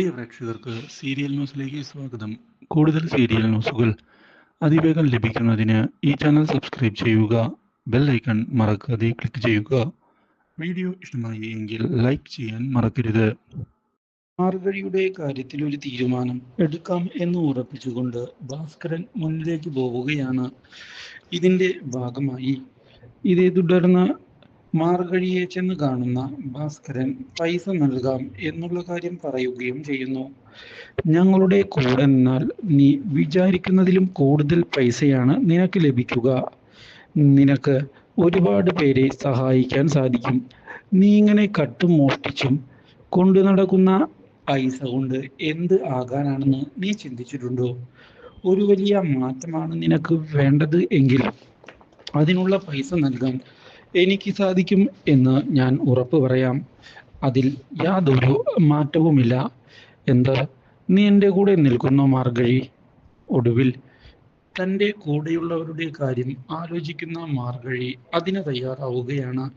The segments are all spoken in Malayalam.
പ്രിയ പ്രേക്ഷകർക്ക് സീരിയൽ ന്യൂസിലേക്ക് സ്വാഗതം. കൂടുതൽ സീരിയൽ ന്യൂസുകൾ അതിവേഗം ലഭിക്കുന്നതിന് ഈ ചാനൽ സബ്സ്ക്രൈബ് ചെയ്യുക ബെൽ ഐക്കൺ മറക്കാതെ ക്ലിക്ക് ചെയ്യുക. വീഡിയോ ഇഷ്ടമായി എങ്കിൽ ലൈക്ക് ചെയ്യാൻ മറക്കരുത്. മാർഗഴിയുടെ കാര്യത്തിൽ ഒരു തീരുമാനം എടുക്കാം എന്ന് ഉറപ്പിച്ചുകൊണ്ട് ഭാസ്കരൻ മുന്നിലേക്ക് പോവുകയാണ്. ഇതിന്റെ ഭാഗമായി ഇതേ തുടർന്ന് മാർഗഴിയെ ചെന്ന് കാണുന്ന ഭാസ്കരൻ പൈസ നൽകാം എന്നുള്ള കാര്യം പറയുകയും ചെയ്യുന്നു. ഞങ്ങളുടെ കൂടെ നിന്നാൽ നീ വിചാരിക്കുന്നതിലും കൂടുതൽ പൈസയാണ് നിനക്ക് ലഭിക്കുക. നിനക്ക് ഒരുപാട് പേരെ സഹായിക്കാൻ സാധിക്കും. നീ ഇങ്ങനെ കട്ടും മോഷ്ടിച്ചും കൊണ്ടു നടക്കുന്ന പൈസ കൊണ്ട് എന്ത് ആകാനാണെന്ന് നീ ചിന്തിച്ചിട്ടുണ്ടോ? ഒരു വലിയ മാറ്റമാണ് നിനക്ക് വേണ്ടത് എങ്കിൽ അതിനുള്ള പൈസ നൽകാൻ എനിക്ക് സാധിക്കും എന്ന് ഞാൻ ഉറപ്പ് പറയാം. അതിൽ യാതൊരു മാറ്റവുമില്ല. എന്താ? നീ എന്റെ കൂടെ നിൽക്കുന്നു മാർഗഴി. ഒടുവിൽ തന്റെ കൂടെയുള്ളവരുടെ കാര്യം ആലോചിക്കുന്ന മാർഗഴി അതിന് തയ്യാറാവുകയാണ്.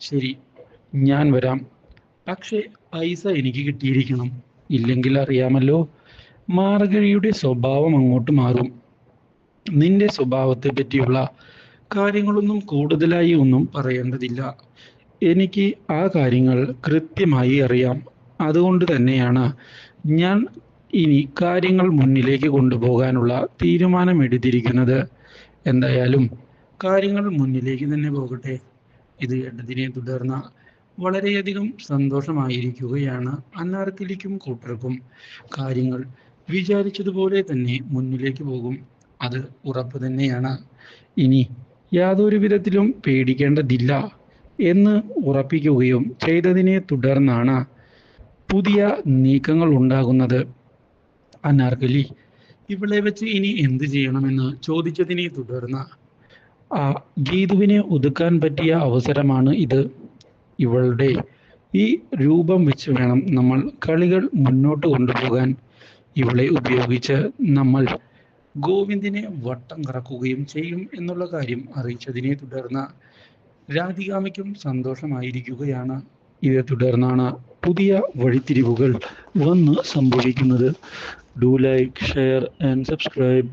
ശരി ഞാൻ വരാം. പക്ഷേ പൈസ എനിക്ക് കിട്ടിയിരിക്കണം. ഇല്ലെങ്കിൽ അറിയാമല്ലോ മാർഗഴിയുടെ സ്വഭാവം അങ്ങോട്ട് മാറും. നിന്റെ സ്വഭാവത്തെ പറ്റിയുള്ള കാര്യങ്ങളൊന്നും കൂടുതലായി ഒന്നും പറയേണ്ടതില്ല. എനിക്ക് ആ കാര്യങ്ങൾ കൃത്യമായി അറിയാം. അതുകൊണ്ട് തന്നെയാണ് ഞാൻ ഇനി കാര്യങ്ങൾ മുന്നിലേക്ക് കൊണ്ടുപോകാനുള്ള തീരുമാനമെടുത്തിരിക്കുന്നത്. എന്തായാലും കാര്യങ്ങൾ മുന്നിലേക്ക് തന്നെ പോകട്ടെ. ഇത് കേട്ടതിനെ തുടർന്ന് വളരെയധികം സന്തോഷമായിരിക്കുകയാണ്. അന്നാർക്കിലിക്കും കൂട്ടർക്കും കാര്യങ്ങൾ വിചാരിച്ചതുപോലെ തന്നെ മുന്നിലേക്ക് പോകും. അത് ഉറപ്പ് തന്നെയാണ്. ഇനി യാതൊരു വിധത്തിലും പേടിക്കേണ്ടതില്ല എന്ന് ഉറപ്പിക്കുകയും ചെയ്തതിനെ തുടർന്നാണ് പുതിയ നീക്കങ്ങൾ ഉണ്ടാകുന്നത്. അനാർക്കലി ഇവളെ വെച്ച് ഇനി എന്ത് ചെയ്യണമെന്ന് ചോദിച്ചതിനെ തുടർന്ന് ആ ഗീതുവിനെ ഒതുക്കാൻ പറ്റിയ അവസരമാണ് ഇത്. ഇവളുടെ ഈ രൂപം വെച്ച് വേണം നമ്മൾ കളികൾ മുന്നോട്ട് കൊണ്ടുപോകാൻ. ഇവളെ ഉപയോഗിച്ച് നമ്മൾ ഗോവിന്ദിനെ വട്ടം കറക്കുകയും ചെയ്യും എന്നുള്ള കാര്യം അറിയിച്ചതിനെ തുടർന്ന് രാധികാമയ്ക്കും സന്തോഷമായിരിക്കുകയാണ്. ഇതേ തുടർന്നാണ് പുതിയ വഴിത്തിരിവുകൾ വന്ന് സംഭവിക്കുന്നത്. Do like share and subscribe